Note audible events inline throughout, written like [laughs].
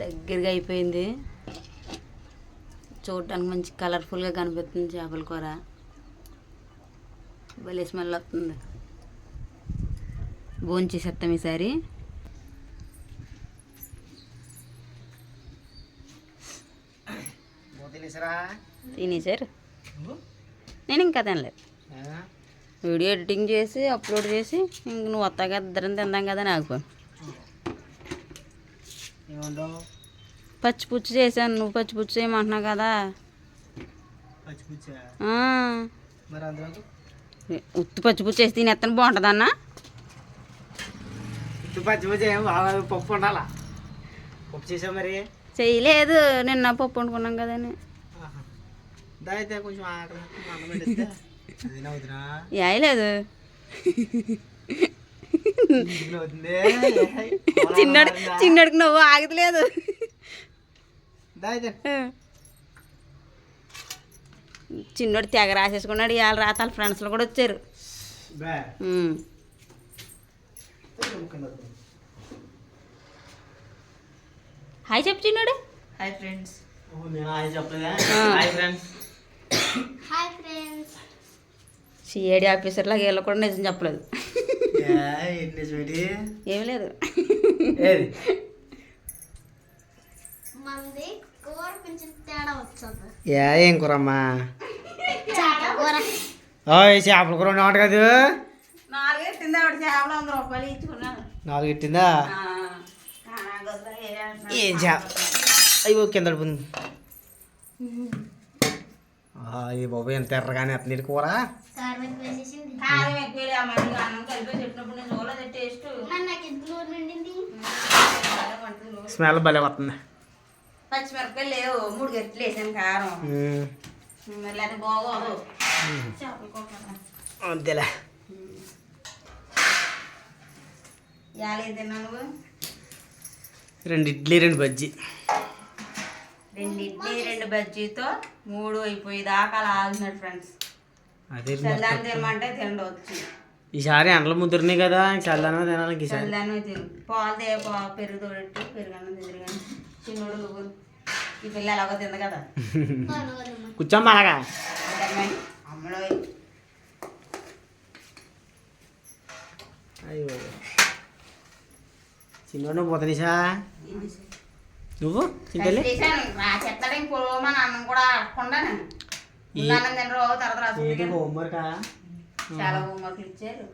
దగ్గరగా అయిపోయింది. చూడటానికి మంచి కలర్ఫుల్గా కనిపిస్తుంది చేపల కూర. భలే స్మెల్ వస్తుంది. భోంచేసేస్తాం ఈసారి. తినేసరా. నేను ఇంకా తినలేదు. వీడియో ఎడిటింగ్ చేసి అప్లోడ్ చేసి ఇంక నువ్వు వస్తాక ఇద్దరం తిందాం కదా అని ఆగిపోయాను ఏమంటావు పచ్చిపుచ్చు చేశాను. నువ్వు పచ్చిపుచ్చు చేయమంటున్నావు కదా. ఉత్తి పచ్చిపుచ్చు చేసి తినేస్తాను. బాగుంటుందన్నా ఇటు పచ్చిపుచ్చ ఏం బాగా పప్పు ఉండాలా? పప్పు చేసావు మరి? చేయలేదు. నిన్న పప్పు వండుకున్నాం కదని. అయితే కొంచెం వేయలేదు చిన్నడు [laughs] చిన్నడికి నువ్వు ఆగలేదు దా అయితే. చిన్నోడు తెగ రాసేసుకున్నాడు ఇవాళ రాత వాళ్ళ ఫ్రెండ్స్లో కూడా వచ్చారు. హాయ్ చెప్పు చిన్నోడు. Hi friends. సిఐడి ఆఫీసర్ లాగా వీళ్ళు కూడా నిజం చెప్పలేదు. ఏమీ లేదు. ఏది? ఏ ఏం కూరమ్మా? చేపల కూర. ఓయ్ చేపల కూర ఉండమాట కదా? నాలుగే ఇట్టిందా? ఏం చేప? అయ్యో కింద పడిపోయింది ఈ బాబు ఎంత ఎర్రగానే ఎత్తనీటి కూర? ఎక్కువ అన్నం కలిపి చెప్పినప్పుడు నేను చూడలేదు టేస్ట్ స్మెల్ భలే వస్తుంది పచ్చిమిరపకాయలు లేవు మూడు గెట్లు వేసాను కారం. అది బాగోదు. అంతేలే. ఇవాళ ఏం తిన్నావు నువ్వు? రెండు ఇడ్లీ రెండు బజ్జీ. రెండు ఇడ్లీ రెండు బజ్జీతో మూడు అయిపోయేదాకా అలా ఆగినాడు ఫ్రెండ్స్. అదే చల్లాన్ని తినమంటే తినవచ్చు ఈసారి ఎండలు ముదిరినాయి కదా చల్లానే తినాలి ఈసారి. చల్లాన్ని తిను. పాలు తే పా పెరుగు తోడెట్టు పెరుగన్నం తిందరు కానీ చిన్నోడు నువ్వు ఈ పిల్ల ఎలాగో తింది కదా. కూర్చోమ్మా అలాగా అమ్మలో అయ్యో. చిన్నోడు పోతనీసా? నువ్వు? పొలవమని అన్నం కూడా అడగకుండా చాలా హోంవర్క్లు ఇచ్చారు.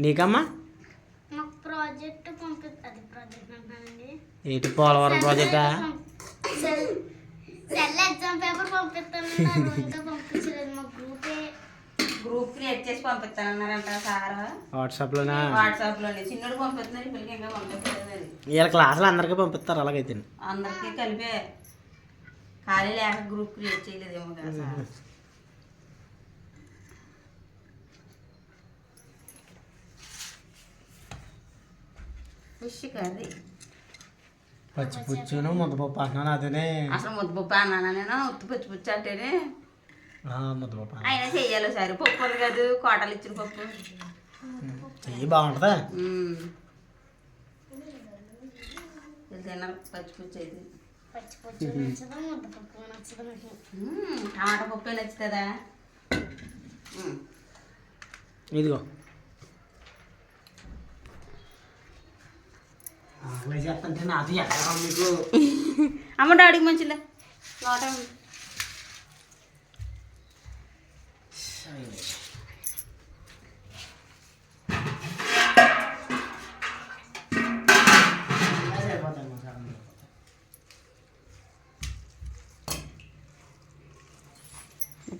నీకమ్మా? ప్రాజెక్ట్ ఏంటి పోలవరం ప్రాజెక్టా? సెల్ సెల్ ఎగ్జామ్ పేపర్ పంపిస్తాను ఇంకా పంపించలేదు. మా గ్రూపే గ్రూప్ క్రియేట్ చేసి పంపిస్తానన్నారంట సార్. వాట్సాప్లోనా వాట్సాప్లోని. చిన్నోడు పంపిస్తున్నారు పిల్లకి ఇంకా అది వీళ్ళ క్లాసులు అందరికీ పంపిస్తారు అలాగైతే. అందరికీ కలిపే ఖాళీ లేక గ్రూప్ క్రియేట్ చేయలేదేమో కదా సార్. Fish curry. పచ్చి పుచ్చును ముద్దపప్పు అంటున్నాను అదేనే. అసలు ముద్దపప్పు అన్నానా నేను? ఉత్తి పచ్చి పుచ్చి అంటేనే ఆ, ముద్దపప్పు అయినా చెయ్యాలి సరే పప్పు ఉంది కదా కోటలు ఇచ్చిన పప్పు. చెయ్యి బాగుంటుందా? మ్మ్. ఇది తినాలి పచ్చి పుచ్చి అయితే. టమాటా పప్పు నచ్చుతుందా. ఇదిగో. అమ్మ డాడీకి మంచిలే లోట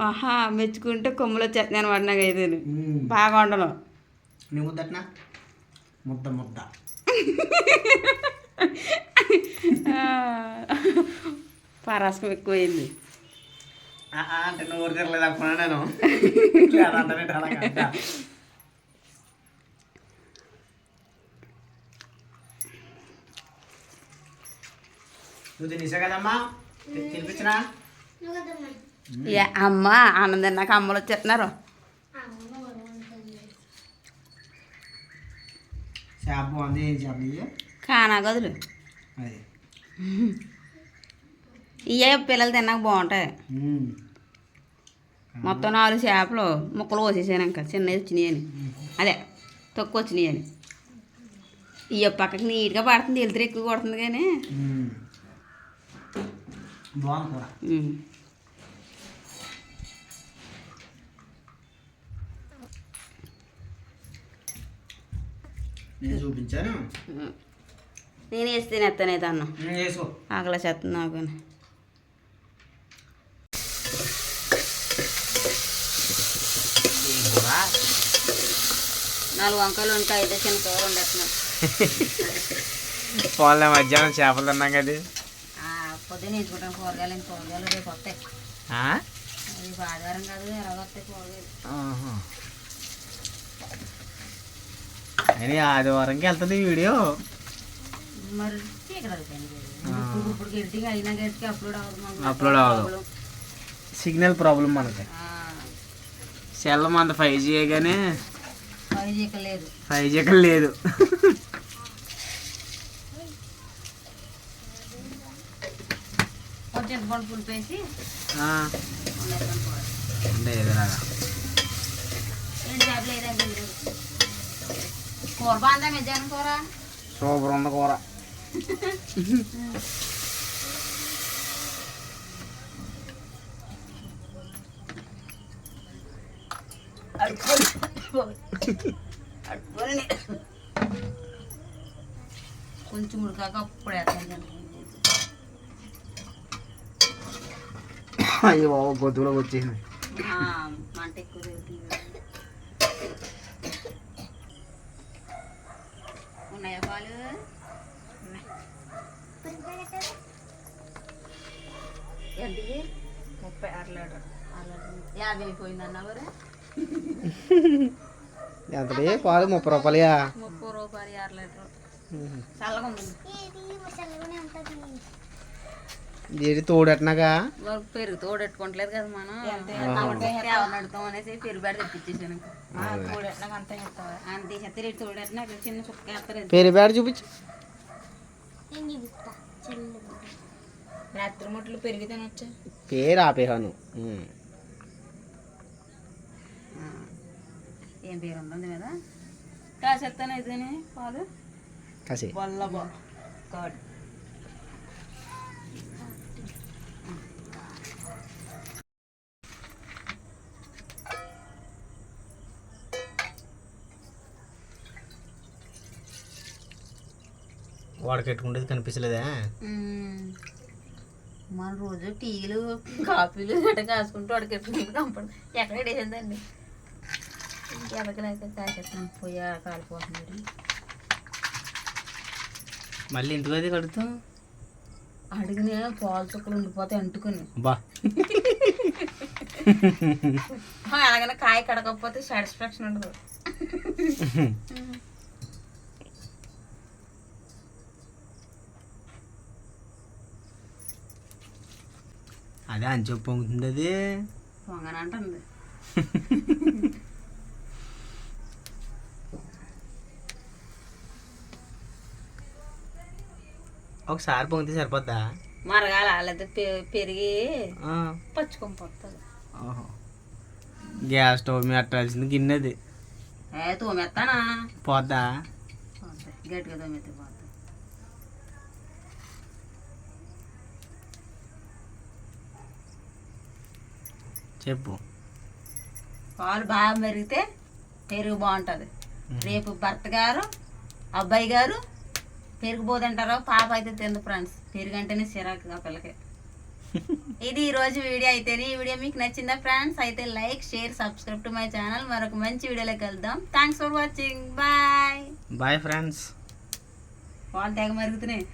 ఆహా మెచ్చుకుంటే కొమ్ములు వచ్చేస్తున్నాను వాడినాక అయితే మ్మ్. బాగా వండను. నీ ముద్దట్నా? ముద్ద ముద్ద. పరాస్కం ఎక్కువైంది. అంటే నోరు తిరగలేదు అనుకున్నా నేను లేదా అంటే అలా కాదు. నువ్వు తినేసా కదమ్మా? తినిపించనా? అమ్మ ఆనందం నాకు అమ్మలు వచ్చేస్తున్నారు. చేప బాగుంది ఏం చేప ఇది? కానా గదులు. ఇవే పిల్లలు తిన్నాక బాగుంటాయి. మొత్తం నాలుగు చేపలు ముక్కలు కోసేసాను ఇంకా. చిన్నవి వచ్చినాయని అదే తక్కువ వచ్చినాయని ఇయ్య పక్కకి నీట్గా పడుతుంది వెళ్తే ఎక్కువ కొడుతుంది కానీ. బాగుంది ఉమ్. నేను చూపించాను. నేను వేసి అన్నం. నేను వేసుకో ఆకలి నాకు. కూర నాలుగు వంకాయలు ఉంటాయి అయితే చిన్న కూర వండేస్తున్నాను. పోలే మధ్యాహ్నం చేపలు తిన్నాం కదా. పొద్దున్న వేసుకుంటాం కూరగాయలు ఇంక కూరగాయలు రేపు వస్తాయి. అది ఆదివారం కాదు ఎలా వస్తాయి కూరగాయలు. అని ఆదివారంకి వెళ్తుంది వీడియో? మరి ఇప్పుడు ఎడిటింగ్ అయినా గట్టికి అప్లోడ్ అవ్వదు అవ్వదు. సిగ్నల్ ప్రాబ్లం మనకి. సెల్ మన ఫైవ్ జీ కానీ పని చీకలేదు ఫైవ్ జీ లేదు కొంచెం చింతపండు పులుపు వేసి ఆ, వండేస్తాను కూర అంటే ఎదురాగా రెండు చేపలు ఏదండి కూర బాగుందా మధ్యాహ్నం కూర సూపర్ ఉంది కూర అడుపుని కొంచెం ఉడకాక అప్పుడు వేస్తాను అయ్యో బాబు గొంతులోకి వచ్చేసింది మంట ఎక్కువ ఉన్నాయా పాలు? ఎంతకి ముప్పై అర లీటర్. అర లీటర్ యాభై అయిపోయింది అన్నవరు ఎంత పాలు ముప్పై రూపాయలయా? ముప్పై రూపాయలు అర లీటర్. చల్లగా ఉంది. ఏది తోడెట్నాగా పెరుగు తోడెట్టుకోవట్లేదు కదా మనం. ఎవరు నడుతాం అనేసి పెరుగు బెడ తెప్పించేసాను అంతే చెత్త రేటు తోడెట్టినా చిన్న చుక్క వేస్తారు బేడ చూపించు. రాత్రి ముట్లు పెరిగి తినొచ్చా? పేరు ఆపేహాను. ఏం పేరు ఉంటుంది కదా? కాసేస్తాను అయితేనే పాలు. కాసే. కర్డ్ వాడకెట్టుకుంటేది కనిపించలేదా? మన రోజు టీలు కాఫీలు గట్ట కాసుకుంటూ అడకెట్టుకుంటూ కంపడు ఎక్కడ వేసిందండి ఇంకెవరికి కాసేస్తాను పొయ్యి కాలిపోతుంది మళ్ళీ ఇంటికి అది కడుతాం అడిగిన పాలు చుక్కలు ఉండిపోతాయి అంటుకుని. బా. అలాగనే కాయ కడకపోతే సాటిస్ఫాక్షన్ ఉండదు. [laughs] అదే అని చెప్పు పొంగుతుంది అది పొంగన అంటుంది ఒకసారి పొంగితే సరిపోద్దా? మరగాల లేకపోతే పెరిగి పచ్చుకొని పోతుంది. గ్యాస్ స్టవ్ మీద అట్టాల్సింది గిన్నె అది ఏ తోమెత్తానా? పోద్దా. గట్టిగా తోమెత్తే చెప్పు. పాలు బాగా మెరిగితే పెరుగు బాగుంటుంది. రేపు భర్త గారు అబ్బాయి గారు పెరుగు పోదంటారో. పాప అయితే తిందు ఫ్రెండ్స్. పెరుగు అంటేనే చిరాకు ఆ పిల్లకి. [laughs] ఇది ఈ రోజు వీడియో అయితేనే ఈ వీడియో మీకు నచ్చిందా ఫ్రెండ్స్? అయితే like share subscribe to my channel. మరొక మంచి వీడియోలోకి వెళ్దాం. Thanks for watching bye bye friends పాలు తెగ మరుగుతున్నాయి.